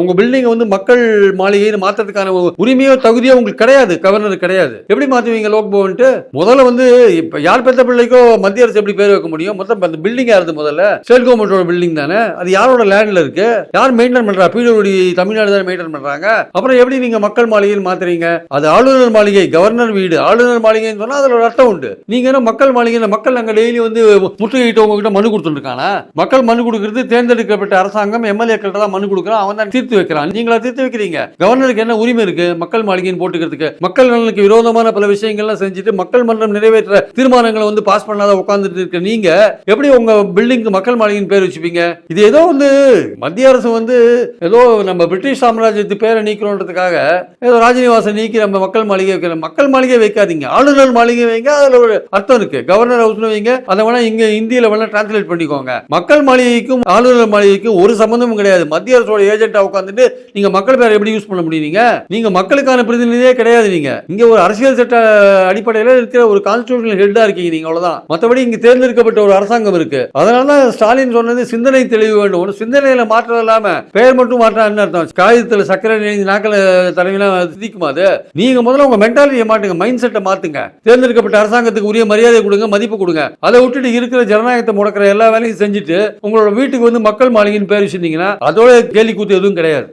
உங்க பில்டிங் வந்து மக்கள் மாளிகைன்னு மாத்துறதுக்கான உரிமையோ தகுதியோ உங்களுக்கு கிடையாது கவர்னர் கிடையாது. எப்படி மாத்துவீங்க லோக் பவன்ட்டு முதல்ல வந்து இப்ப யார் பெத்த பிள்ளைக்கோ மத்திய அரசு எப்படி பேர் வைக்க முடியும்? மொத்தம் அந்த பில்டிங் யாருது முதல்ல? ஸ்டேட் கவர்மெண்டோட பில்டிங் தானே? அது யாரோட லேண்ட்ல இருக்கு? யார் மெயின்டைன் பண்றா? பிடபிள்யூடி தமிழ்நாடு தான் மெயின்டைன் பண்றாங்க? அப்புறம் எப்படி நீங்க மக்கள் மாளிகையில் மாத்துறீங்க? அது ஆளுநர் மாளிகை கவர்னர் வீடு. ஆளுநர் மாளிகைன்னு சொன்னா அதுல ஒரு அர்த்தம் உண்டு. நீங்க என்ன மக்கள் மாளிகையில மக்கள் அங்க டெய்லி வந்து முற்றுகையிட்டு உங்ககிட்ட மனு கொடுத்துருக்கானா மக்கள் மனு கொடுக்கறது தேர்ந்தெடுக்கப்பட்ட அரசாங்கம் எம்எல்ஏக்கள் தான் மனு கொடுக்குறான். அவன் தான் தீர்த்து வைக்கிறான் நீங்களா தீர்த்து வைக்கிறீங்க. கவர்னருக்கு என்ன உரிமை இருக்கு? மக்கள் மாளிகைன்னு போட்டுக்கிறதுக்கு. மக்கள் நலனுக்கு விரோதமான பல விஷயங்கள்லாம் செஞ்சுட்டு மக்கள் மன்றம் நிறைவேற்ற தீர்மானங்களை வந்து பாஸ் பண்ணாத உட்கார்ந்துட்டு இருக்க நீங்க எப்படி உங்க பில்டிங்க்கு மக்கள் மாளிகைன்னு பேர் வச்சுப்பீங்க? இது ஏதோ வந்து மத்திய அரசு வந்து ஏதோ நம்ம பிரிட்டிஷ் சாம்ராஜ்யத்து பேரை நீக்கிறோன்றதுக்காக ஏதோ ராஜநிவாசம் நீக்கி நம்ம மக்கள் மாளிகை வைக்கிற மக்கள் மாளிகை வைக்காதீங்க. ஆளுநர் மாளிகை வைங்க. அதுல ஒரு அர்த்தம் இருக்கு. கவர்னர் ஹவுஸ்னு வைங்க. அதை வேணா இங்க இந்தியில வேணா டிரான்ஸ்லேட் பண்ணிக்கோங்க. மக்கள் மாளிகைக்கும் ஆளுநர் மாளிகைக்கும் ஒரு சம்பந்தமும் கிடையாது. மத்திய அரசோட ஏஜென்ட்டா உட்காந்துட்டு நீங்க மக்கள் பேரை எப்படி யூஸ் பண்ண முடியும் நீங்க? நீங்க மக்களுக்கான பிரதிநிதியே கிடையாது நீங்க. இங்க ஒரு அரசியல் சட்ட அடிப்படையில இருக்கிற ஒரு கான்ஸ்டியூஷன் ஹெட்டா இருக்கீங்க நீங்க அவ்வளவுதான். மற்றபடி இங்க தேர்ந்தெடுக்கப்பட்ட ஒரு அரசாங்கம் இருக்கு. அதனால தான் ஸ்டாலின் சொன்னது சிந்தனை தெளிவு வேண்டும். ஒரு சிந்தனையில மாற்றம் இல்லாம பெயர் மட்டும் மாற்றம் என்ன அர்த்தம். காகிதத்துல சக்கரை நெஞ்சு நாக்கல தலைமையெல்லாம் திதிக்குமா அது? நீங்க முதல்ல உங்க மென்டாலிட்டியை மாட்டுங்க மைண்ட் செட்டை மாத்துங்க. தேர்ந்தெடுக்கப்பட்ட அரசாங்கத்துக்கு உரிய மரியாதை கொடுங்க மதிப்பு கொடுங்க. அதை விட்டுட்டு இருக்கிற ஜனநாயகத்தை முடக்கிற எல்லா வேலையும் செஞ்சுட்டு உங்களோட வீட்டுக்கு வந்து மக்கள் மாளிகைன்னு பேர் வச்சிருந்தீங்கன்னா அதோட கேலி கூத்து எதுவும் கிடையாது.